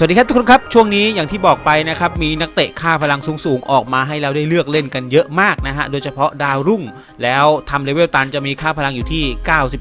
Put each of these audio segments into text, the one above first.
สวัสดีครับทุกคนครับ ช่วงนี้อย่างที่บอกไปนะครับ มีนักเตะค่าพลังสูงๆ ออกมาให้เราได้เลือกเล่นกันเยอะมากนะฮะ โดยเฉพาะดาวรุ่ง แล้วทำเลเวลตันจะมีค่าพลังอยู่ที่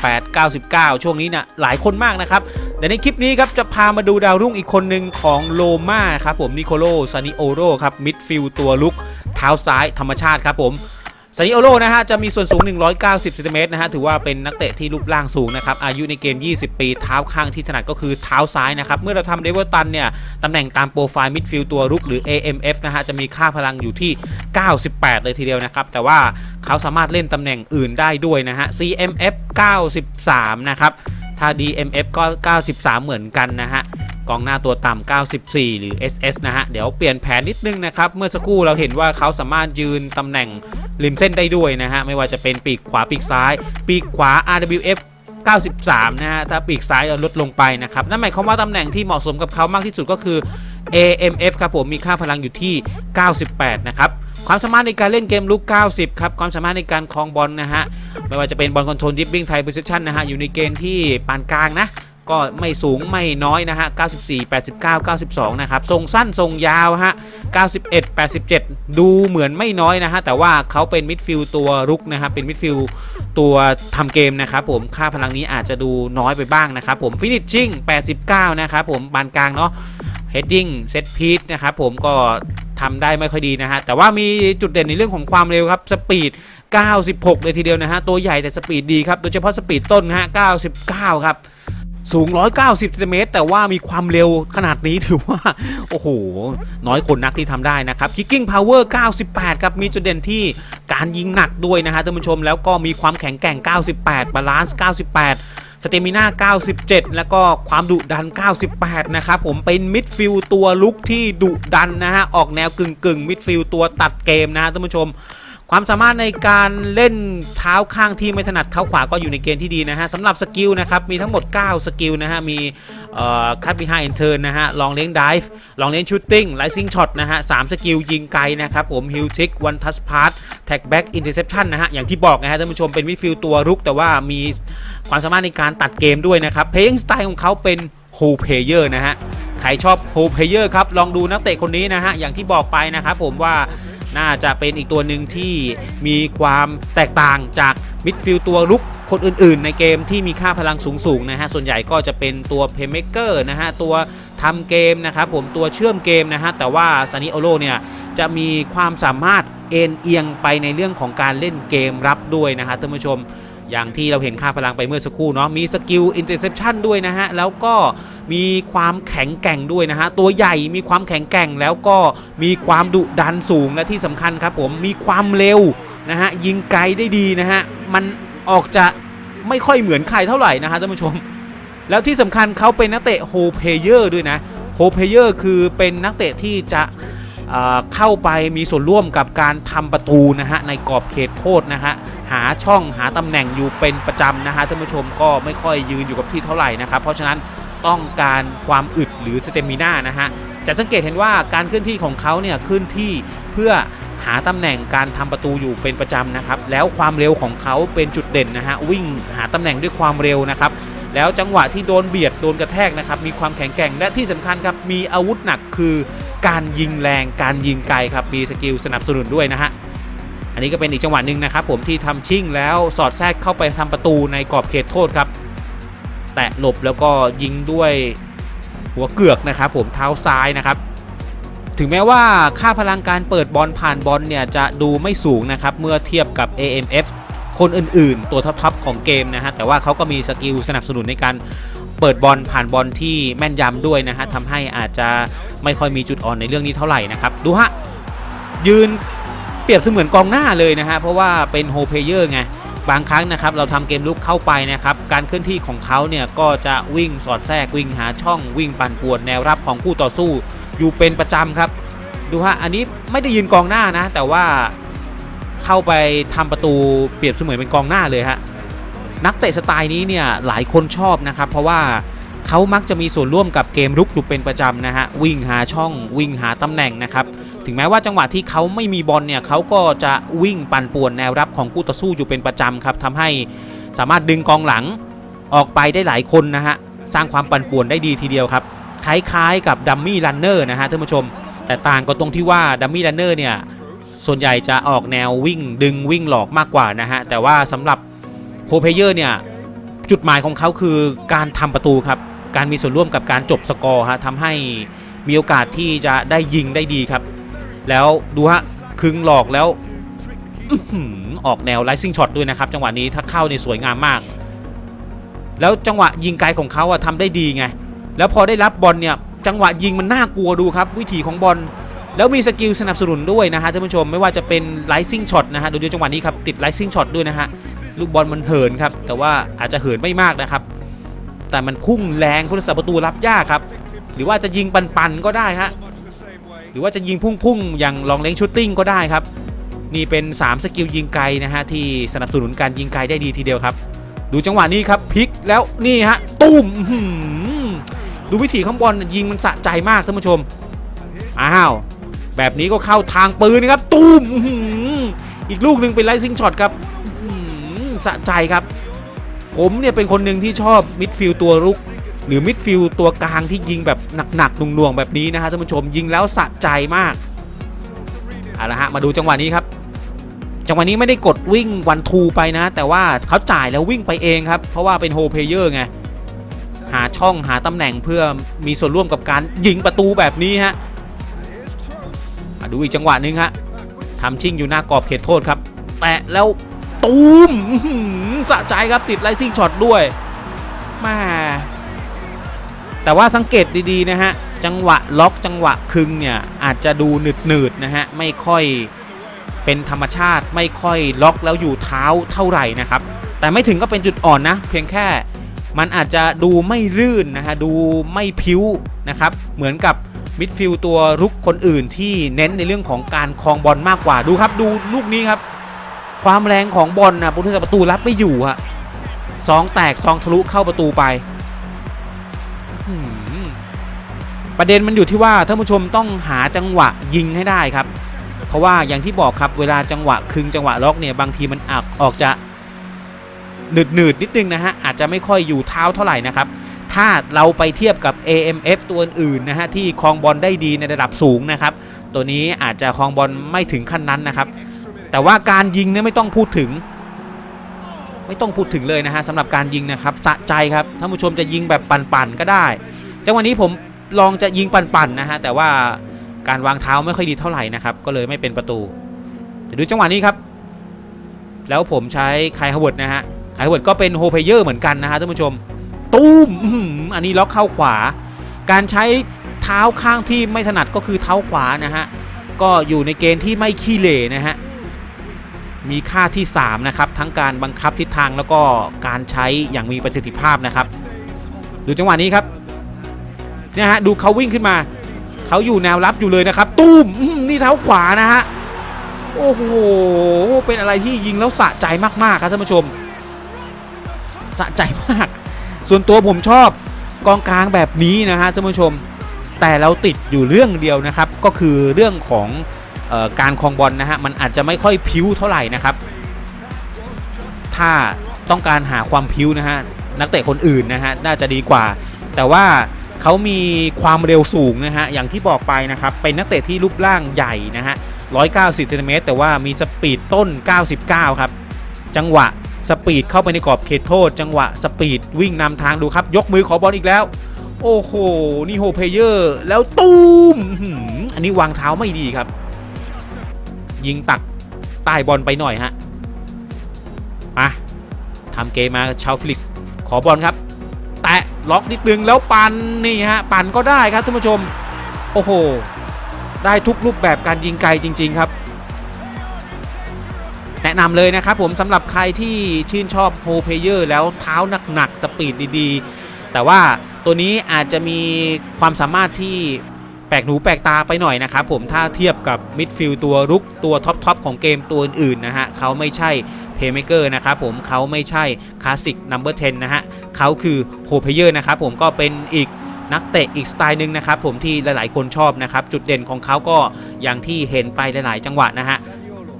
98 99 ช่วงนี้นะหลายคนมากนะครับ แต่ในคลิปนี้ครับ จะพามาดูดาวรุ่งอีกคนหนึ่งของโลมาครับผมนิโคโลซานิโอโรครับมิดฟิลตัวลุกเท้าซ้ายธรรมชาติครับผม ซานิโอโลนะฮะจะมีส่วนสูง 190เซนติเมตรนะฮะถือว่าเป็นนักเตะที่รูปร่างสูงนะครับอายุในเกม 20 ปี เท้าข้างที่ถนัดก็คือเท้าซ้ายนะครับเมื่อเราทำเดเวอร์ตันเนี่ยตำแหน่งตามโปรไฟล์มิดฟิลด์ตัวรุกหรือ AMF นะฮะจะมีค่าพลังอยู่ที่ 98 เลยทีเดียวนะครับแต่ว่าเขาสามารถเล่นตำแหน่งอื่นได้ด้วยนะฮะ CMF 93 นะครับถ้า DMF ก็ 93 เหมือนกันนะฮะกองหน้าตัวต่ำ 94 หรือ SS นะฮะ เดี๋ยวเปลี่ยนแผนนิดนึงนะครับ เมื่อสักครู่เราเห็นว่าเขาสามารถยืนตำแหน่ง ริมเส้นได้ด้วยนะฮะไม่ว่าจะเป็นปีกขวาปีกซ้าย ปีกขวา RWF 93 นะฮะ ถ้าปีกซ้ายเราลดลงไปนะครับ นั่นหมายความว่าตำแหน่งที่เหมาะสมกับเขามากที่สุดก็คือ AMF ครับผมมีค่าพลังอยู่ที่ 98 นะครับ ความสามารถในการเล่นเกมลุก 90 ครับ ความสามารถในการคลองบอลนะฮะ ไม่ว่าจะเป็นบอลคอนโทรลดิฟบิ้งไทยโพซิชันนะฮะ อยู่ในเกณฑ์ที่ปานกลางนะ ก็ไม่สูงไม่น้อยนะฮะ 94 89 92 นะครับ ทรงสั้นทรงยาวฮะ 91 87 ดูเหมือนไม่น้อยนะฮะ แต่ว่าเขาเป็นมิดฟิลตัวรุกนะครับ เป็นมิดฟิลตัวทำเกมนะครับผม ค่าพลังนี้อาจจะดูน้อยไปบ้างนะครับผม ฟินิชชิ่ง 89 นะครับผม บานกลางเนาะ เฮดดิ้ง เซตพีทนะครับผม ก็ทำได้ไม่ค่อยดีนะฮะ แต่ว่ามีจุดเด่นในเรื่องของความเร็วครับ สปีด 96 เลยทีเดียวนะฮะ ตัวใหญ่แต่สปีดดีครับ โดยเฉพาะสปีดต้นนะฮะ 99 ครับ สูง 190เซนติเมตรแต่ว่ามีความเร็วขนาดนี้ถือว่า โอ้โห น้อยคนนักที่ทำได้นะครับ Kicking Power 98 ครับ มีจุดเด่นที่การยิงหนักด้วยนะฮะท่านผู้ชม แล้วก็มีความแข็งแกร่ง 98 บาลานซ์ 98 สเตมิน่า 97 แล้วก็ความดุดัน 98 นะครับ ผมเป็นมิดฟิลตัวลุกที่ดุดันนะฮะ ออกแนวกึ่งกึ่งมิดฟิลตัวตัดเกมนะฮะท่านผู้ชม ความสามารถในการเล่นเท้าข้างที่ไม่ถนัดเท้าขวาก็อยู่ในเกณฑ์ที่ดีนะฮะสำหรับสกิลนะครับมีทั้งหมด 9 สกิลนะฮะมีคัตบีไฮเอนเทอร์นนะฮะลองเลี้ยงดิฟลองเลี้ยงชูตติ้งไลซิงช็อตนะฮะสามสกิลยิงไกลนะครับผมฮิลทิกวันทัสพาร์ตแท็กแบ็กอินเตอร์เซปชันนะฮะอย่างที่บอกนะฮะท่านผู้ชมเป็นมิดฟิลตัวรุก แต่ว่ามีความสามารถในการตัดเกมด้วยนะครับเพลงสไตล์ของเขาเป็นโฮเพเยอร์นะฮะใครชอบโฮเพเยอร์ครับลองดูนักเตะคนนี้นะฮะอย่างที่บอกไปนะครับผมว่า น่าจะเป็นอีกตัวหนึ่งที่มีความแตกต่างจากมิดฟิลด์ตัวลุกคนอื่นๆ ในเกมที่มีค่าพลังสูงๆนะฮะส่วนใหญ่ก็จะเป็นตัวเพย์เมเกอร์นะฮะตัวทำเกมนะครับผมตัวเชื่อมเกมนะฮะแต่ว่าซานิโอโลเนี่ยจะมีความสามารถเอ็นเอียงไปในเรื่องของการเล่นเกมรับด้วยนะฮะท่านผู้ชม อย่างที่เราเห็นค่าพลังไปเมื่อสักครู่เนาะมีสกิลอินเตอร์เซปชันด้วยนะฮะ แล้วก็มีความแข็งแกร่งด้วยนะฮะ ตัวใหญ่มีความแข็งแกร่งแล้วก็มีความดุดันสูงและที่สำคัญครับผมมีความเร็วนะฮะ ยิงไกลได้ดีนะฮะ มันออกจะไม่ค่อยเหมือนใครเท่าไหร่นะฮะท่านผู้ชม แล้วที่สำคัญเขาเป็นนักเตะโฮเพเยอร์ด้วยนะโฮเพเยอร์คือเป็นนักเตะที่จะ เข้าไปมีส่วนร่วมกับการทำประตูนะฮะในกรอบเขตโทษนะฮะหาช่องหาตำแหน่งอยู่เป็นประจำนะฮะท่านผู้ชมก็ไม่ค่อยยืนอยู่กับที่เท่าไหร่นะครับเพราะฉะนั้นต้องการความอึดหรือสเตมิน่านะฮะจะสังเกตเห็นว่าการเคลื่อนที่ของเขาเนี่ยเคลื่อนที่เพื่อหาตำแหน่งการทำประตูอยู่เป็นประจำนะครับ แล้วความเร็วของเขาเป็นจุดเด่นนะฮะวิ่งหาตำแหน่งด้วยความเร็วนะครับ แล้วจังหวะที่โดนเบียดโดนกระแทกนะครับมีความแข็งแกร่งและที่สำคัญครับมีอาวุธหนักคือ การยิงแรงการยิงไกลครับมีสกิลสนับสนุนด้วยนะฮะอันนี้ก็เป็นอีกจังหวะหนึ่งนะครับผมที่ทำชิ่งแล้วสอดแทรกเข้าไปทำประตูในกรอบเขตโทษครับ แตะหลบแล้วก็ยิงด้วยหัวเกือกนะครับผมเท้าซ้ายนะครับ ถึงแม้ว่าค่าพลังการเปิดบอลผ่านบอลเนี่ยจะดูไม่สูงนะครับเมื่อเทียบกับ AMF คนอื่นๆ ตัวท็อปๆของเกมนะฮะแต่ว่าเขาก็มีสกิลสนับสนุนในการ เปิดบอลผ่านบอลที่แม่นยำด้วยนะฮะทำให้อาจจะไม่ค่อยมีจุดอ่อนในเรื่องนี้เท่าไหร่นะครับดูฮะยืนเปรียบเสมือนกองหน้าเลยนะฮะเพราะว่าเป็นโฮเพเยอร์ไงบางครั้งนะครับเราทำเกมลุกเข้าไปนะครับการเคลื่อนที่ของเขาเนี่ยก็จะวิ่งสอดแทรกวิ่งหาช่องวิ่งปั่นป่วนแนวรับของคู่ต่อสู้ อยู่เป็นประจำครับ ดูฮะอันนี้ไม่ได้ยืนกองหน้านะ แต่ว่าเข้าไปทำประตูเปรียบเสมือนเป็นกองหน้าเลยฮะ นักเตะสไตล์นี้เนี่ยหลายคนชอบนะครับ เพราะว่าเขามักจะมีส่วนร่วมกับเกมรุกอยู่เป็นประจำนะฮะวิ่งหาช่องวิ่งหาตำแหน่งนะครับถึงแม้ว่าจังหวะที่เขาไม่มีบอลเนี่ยเขาก็จะวิ่งปั่นป่วนแนวรับของคู่ต่อสู้อยู่เป็นประจำครับทำให้สามารถดึงกองหลังออกไปได้หลายคนนะฮะสร้างความปั่นป่วนได้ดีทีเดียวครับคล้ายๆกับดัมมี่รันเนอร์นะฮะท่านผู้ชม แต่ต่างก็ตรงที่ว่าดัมมี่รันเนอร์เนี่ยส่วนใหญ่จะออกแนววิ่งดึงวิ่งหลอกมากกว่านะฮะแต่ว่าสำหรับ โคเพเยอร์เนี่ยจุดหมายของเขาคือการทำประตูครับ การมีส่วนร่วมกับการจบสกอร์ฮะทำให้มีโอกาสที่จะได้ยิงได้ดีครับ แล้วดูฮะคึงหลอกแล้วออกแนวไลซิ่งช็อตด้วยนะครับ จังหวะนี้ถ้าเข้าในยสวยงามมาก แล้วจังหวะยิงไกลของเขาอะทำได้ดีไง แล้วพอได้รับบอลเนี่ยจังหวะยิงมันน่ากลัวดูครับ วิถีของบอลแล้วมีสกิลสนับสนุนด้วยนะฮะท่านผู้ชมไม่ว่าจะเป็นไลซิ่งช็อตนะฮะดูดูจังหวะนี้ครับติดไลซิ่งช็อตด้วยนะฮะ ลูกบอลมันเหินครับ แต่ว่าอาจจะเหินไม่มากนะครับ แต่มันพุ่งแรงผู้รักษาประตูรับยากครับ หรือว่าจะยิงปันๆก็ได้ฮะหรือว่าจะยิงพุ่งๆอย่างลองเล้งชูตติ้งก็ได้ครับ นี่เป็น 3 สกิลยิงไกลนะฮะที่สนับสนุนการยิงไกลได้ดีทีเดียวครับ ดูจังหวะนี้ครับพลิกแล้วนี่ฮะตุ้มดูวิถีข้างบอลยิงมันสะใจมากท่านผู้ชมอ้าวแบบนี้ก็เข้าทางปืนนะครับ ตุ้มอีกลูกหนึ่งเป็นไลซิงช็อตครับ สะใจครับ ผมเนี่ยเป็นคนหนึ่งที่ชอบมิดฟิลด์ตัวรุก หรือมิดฟิลด์ตัวกลางที่ยิงแบบหนักๆหน่วงๆแบบนี้นะฮะท่านผู้ชมยิงแล้วสะใจมากเอาละฮะมาดูจังหวะนี้ครับ จังหวะนี้ไม่ได้กดวิ่งวันทูไปนะ แต่ว่าเขาจ่ายแล้ววิ่งไปเองครับ เพราะว่าเป็นโฮเพเยอร์ไงหาช่องหาตำแหน่งเพื่อมีส่วนร่วมกับการยิงประตูแบบนี้ฮะมาดูอีกจังหวะหนึ่งฮะทำชิ่งอยู่หน้ากรอบเขตโทษครับ แตะแล้ว ตูมสะใจครับติดไลซิ่งช็อตด้วยมาแต่ว่าสังเกตดีๆนะฮะ จังหวะล็อกจังหวะคึงเนี่ย อาจจะดูหนืดๆนะฮะ ไม่ค่อยเป็นธรรมชาติไม่ค่อยล็อกแล้วอยู่เท้าเท่าไหร่นะครับ แต่ไม่ถึงก็เป็นจุดอ่อนนะ เพียงแค่มันอาจจะดูไม่ลื่นนะฮะ ดูไม่พิ้วนะครับ เหมือนกับมิดฟิลด์ตัวรุกคนอื่นที่เน้นในเรื่องของการครองบอลมากกว่าดูครับ ดูลูกนี้ครับ ความแรงของบอลนะผู้รักษาประตูรับไม่อยู่ฮะซองแตกซองทะลุเข้าประตูไปประเด็นมันอยู่ที่ว่าท่านผู้ชมต้องหาจังหวะยิงให้ได้ครับ เพราะว่าอย่างที่บอกครับเวลาจังหวะคึงจังหวะล็อกเนี่ยบางทีมันออกออกจะหนืดหนืดนิดนึงนะฮะอาจจะไม่ค่อยอยู่เท้าเท่าไหร่นะครับ ถ้าเราไปเทียบกับ AMF ตัวอื่นนะฮะที่ครองบอลได้ดีในระดับสูงนะครับ ตัวนี้อาจจะครองบอลไม่ถึงขั้นนั้นนะครับ แต่ว่าการยิงเนี่ยไม่ต้องพูดถึง ไม่ต้องพูดถึงเลยนะฮะสำหรับการยิงนะครับสะใจครับท่านผู้ชมจะยิงแบบปั่นๆก็ได้จังหวะนี้ผมลองจะยิงปั่นๆนะฮะแต่ว่าการวางเท้าไม่ค่อยดีเท่าไหร่นะครับก็เลยไม่เป็นประตูจะดูจังหวะนี้ครับ แล้วผมใช้ไคฮาวเวิร์ดนะฮะไคฮาวเวิร์ดก็เป็นโฮเพเยอร์เหมือนกันนะฮะท่านผู้ชมตุ้มอันนี้ล็อกเข้าขวา การใช้เท้าข้างที่ไม่ถนัดก็คือเท้าขวานะฮะก็อยู่ในเกณฑ์ที่ไม่ขี้เหร่นะฮะ มีค่าที่ 3 นะครับ ทั้งการบังคับทิศทางแล้วก็การใช้อย่างมีประสิทธิภาพนะครับ ดูจังหวะนี้ครับเนี่ยฮะดูเขาวิ่งขึ้นมา เขาอยู่แนวรับอยู่เลยนะครับ ตุ้มนี่เท้าขวานะฮะโอ้โหเป็นอะไรที่ยิงแล้วสะใจมากๆครับท่านผู้ชม สะใจมาก ส่วนตัวผมชอบกองกลางแบบนี้นะฮะท่านผู้ชม แต่เราติดอยู่เรื่องเดียวนะครับ ก็คือเรื่องของ การครองบอลนะฮะมันอาจจะไม่ค่อยพิ้วเท่าไหร่นะครับ ถ้าต้องการหาความพิ้วนะฮะนักเตะคนอื่นนะฮะน่าจะดีกว่า แต่ว่าเขามีความเร็วสูงนะฮะอย่างที่บอกไปนะครับเป็นนักเตะที่รูปร่างใหญ่นะฮะ190เซนติเมตรแต่ว่ามีสปีดต้น 99 ครับ จังหวะสปีดเข้าไปในกรอบเขตโทษ จังหวะสปีดวิ่งนำทางดูครับ ยกมือขอบอลอีกแล้ว โอ้โห นี่โฮเพเยอร์ แล้วตูมอันนี้วางเท้าไม่ดีครับ ยิงตักใต้บอลไปหน่อยฮะมาทำเกมมาชาวฟลิสขอบอลครับ แตะล็อกนิดนึงแล้วปันนี่ฮะปันก็ได้ครับท่านผู้ชม โอ้โห ได้ทุกรูปแบบการยิงไกลจริง ๆครับ แนะนำเลยนะครับผมสำหรับใครที่ชื่นชอบโฮเพเยอร์แล้วเท้าหนัก ๆ สปีดดี ๆ แต่ว่าตัวนี้อาจจะมีความสามารถที่ แปลกหูแปลกตาไปหน่อยนะครับผมถ้าเทียบกับมิดฟิลด์ตัวรุกตัวท็อปทอปของเกมตัวอื่นๆนะฮะเขาไม่ใช่เพย์เมเกอร์นะครับผมเขาไม่ใช่คลาสสิกนัมเบอร์10นะฮะเขาคือโฮเพเยอร์นะครับผมก็เป็นอีกนักเตะอีกสไตล์หนึ่งนะครับผมที่หลายๆ คนชอบนะครับจุดเด่นของเขาก็อย่างที่เห็นไปหลาย ๆ จังหวะนะฮะ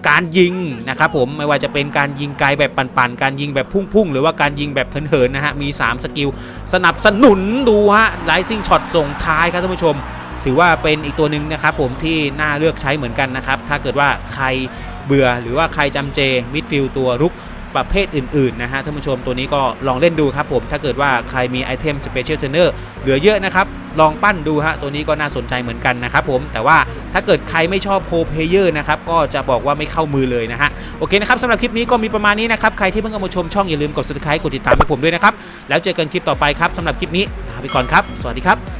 การยิงนะครับผมไม่ว่าจะเป็นการยิงไกลแบบปั่นๆ การยิงแบบพุ่งๆ หรือว่าการยิงแบบเหินๆนะฮะมี 3 สกิล สนับสนุนดูฮะไลซิ่งช็อตส่งท้ายครับท่านผู้ชม ถือว่าเป็นอีกตัวหนึ่งนะครับผมที่น่าเลือกใช้เหมือนกันนะครับ ถ้าเกิดว่าใครเบื่อหรือว่าใครจำเจมิดฟิลตัวรุกประเภทอื่น ๆ นะฮะท่านผู้ชมตัวนี้ก็ลองเล่นดูครับผม ถ้าเกิดว่าใครมีไอเทมสเปเชียลเทรนเนอร์เหลือเยอะนะครับ ลองปั้นดูฮะ ตัวนี้ก็น่าสนใจเหมือนกันนะครับผม แต่ว่าถ้าเกิดใครไม่ชอบโคเพเยอร์นะครับ ก็จะบอกว่าไม่เข้ามือเลยนะฮะ โอเคนะครับสำหรับคลิปนี้ก็มีประมาณนี้นะครับ ใครที่เพิ่งเข้ามาชมช่องอย่าลืมกด subscribe กดติดตามให้ผมด้วยนะครับ แล้วเจอกันคลิปต่อไปครับสำหรับคลิปนี้ลาไปก่อนครับ สวัสดีครับ